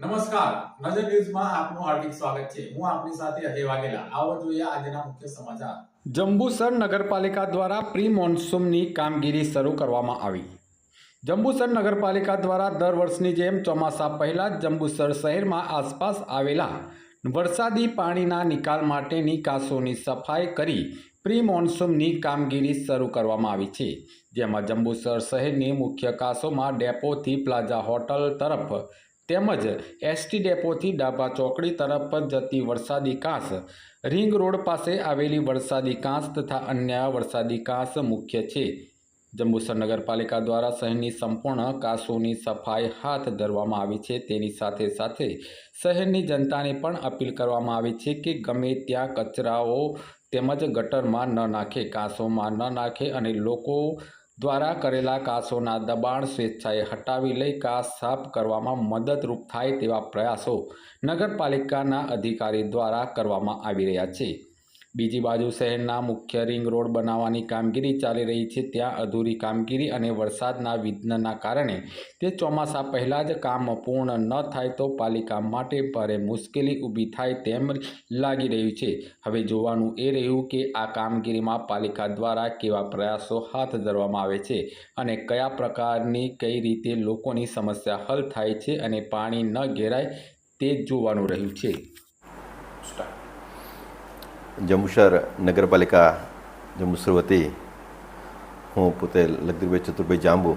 નમસ્કાર. નજર ન્યૂઝમાં આપનું હાર્દિક સ્વાગત છે. હું આપની સાથે અજય વાઘેલા. આવો જોઈએ આજના મુખ્ય સમાચાર. જંબુસર નગરપાલિકા દ્વારા પ્રી મોન્સૂનની કામગીરી શરૂ કરવામાં આવી. જંબુસર નગરપાલિકા દ્વારા દર વર્ષની જેમ ચોમાસા પહેલાં જંબુસર શહેરમાં આસપાસ આવેલા વરસાદી પાણીના નિકાલ માટેની કાસોની સફાઈ કરી પ્રી મોન્સૂનની કામગીરી શરૂ કરવામાં આવી છે. જેમાં જંબુસર શહેરની મુખ્ય કાસોમાં ડેપોથી પ્લાઝા હોટલ તરફ તેમજ એસટી ડેપોથી ડાબા ચોકડી તરફ જતી વરસાદી કાંસ. રિંગ રોડ પાસે આવેલી વરસાદી કાંસ તથા અન્ય વરસાદી કાંસ મુખ્ય છે. જંબુસર નગરપાલિકા દ્વારા શહેરની સંપૂર્ણ કાંસોની સફાઈ હાથ ધરવામાં આવી છે. તેની સાથે સાથે શહેરની જનતાને પણ અપીલ કરવામાં આવી છે કે ગમે ત્યાં કચરાઓ તેમજ ગટરમાં ન નાખે, કાંસોમાં ન નાખે અને લોકો દ્વારા કરેલા કાંસોના દબાણ સ્વેચ્છાએ હટાવી લઈ કાંસ સાફ કરવામાં મદદરૂપ થાય તેવા પ્રયાસો નગરપાલિકાના અધિકારી દ્વારા કરવામાં આવી રહ્યા છે. બીજી બાજુ શહેરના મુખ્ય રિંગ રોડ બનાવવાની કામગીરી ચાલી રહી છે. ત્યાં અધૂરી કામગીરી અને વરસાદના વિઘ્નના કારણે તે ચોમાસા પહેલાં જ કામ પૂર્ણ ન થાય તો પાલિકા માટે ભારે મુશ્કેલી ઊભી થાય તેમ લાગી રહ્યું છે. હવે જોવાનું એ રહ્યું કે આ કામગીરીમાં પાલિકા દ્વારા કેવા પ્રયાસો હાથ ધરવામાં આવે છે અને કયા પ્રકારની કઈ રીતે લોકોની સમસ્યા હલ થાય છે અને પાણી ન ઘેરાય તે જોવાનું રહ્યું છે. જંબુસર નગરપાલિકા જંબુસર વતી હું પોતે લગદીરભાઈ ચતુરભાઈ જાંબુ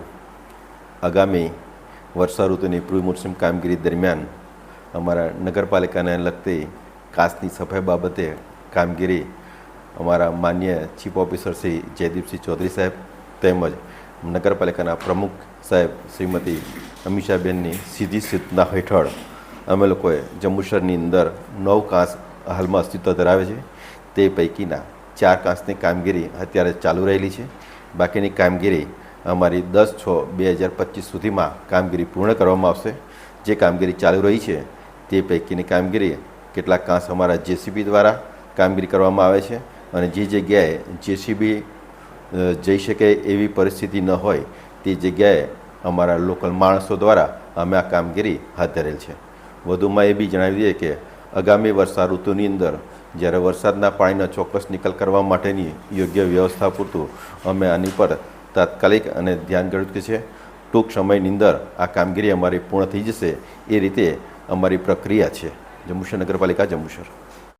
આગામી વર્ષા ઋતુની પૂર્વ મોસમ કામગીરી દરમિયાન અમારા નગરપાલિકાને લગતી કાચની સફાઈ બાબતે કામગીરી અમારા માન્ય ચીફ ઓફિસર શ્રી જયદીપસિંહ ચૌધરી સાહેબ તેમજ નગરપાલિકાના પ્રમુખ સાહેબ શ્રીમતી અમીષાબેનની સીધી સૂચના હેઠળ અમે લોકોએ જંબુસરની અંદર નવ કાંસ હાલમાં અસ્તિત્વ ધરાવે છે તે પૈકીના ચાર કાંસની કામગીરી અત્યારે ચાલુ રહેલી છે. બાકીની કામગીરી અમારી દસ છ બે હજાર પચીસ સુધીમાં કામગીરી પૂર્ણ કરવામાં આવશે. જે કામગીરી ચાલુ રહી છે તે પૈકીની કામગીરી કેટલાક કાંસ અમારા જેસીબી દ્વારા કામગીરી કરવામાં આવે છે અને જે જગ્યાએ જેસીબી જઈ શકે એવી પરિસ્થિતિ ન હોય તે જગ્યાએ અમારા લોકલ માણસો દ્વારા અમે આ કામગીરી હાથ ધરેલ છે. વધુમાં એ બી જણાવી દઈએ કે આગામી વર્ષા ઋતુની અંદર જ્યારે વરસાદના પાણીનો ચોક્કસ નિકાલ કરવા માટેની યોગ્ય વ્યવસ્થા પૂરતું અમે આની પર તાત્કાલિક અને ધ્યાન ગણિત છે ટૂંક સમયની અંદર આ કામગીરી અમારી પૂર્ણ થઈ જશે એ રીતે અમારી પ્રક્રિયા છે. જંબુસર નગરપાલિકા જંબુસર.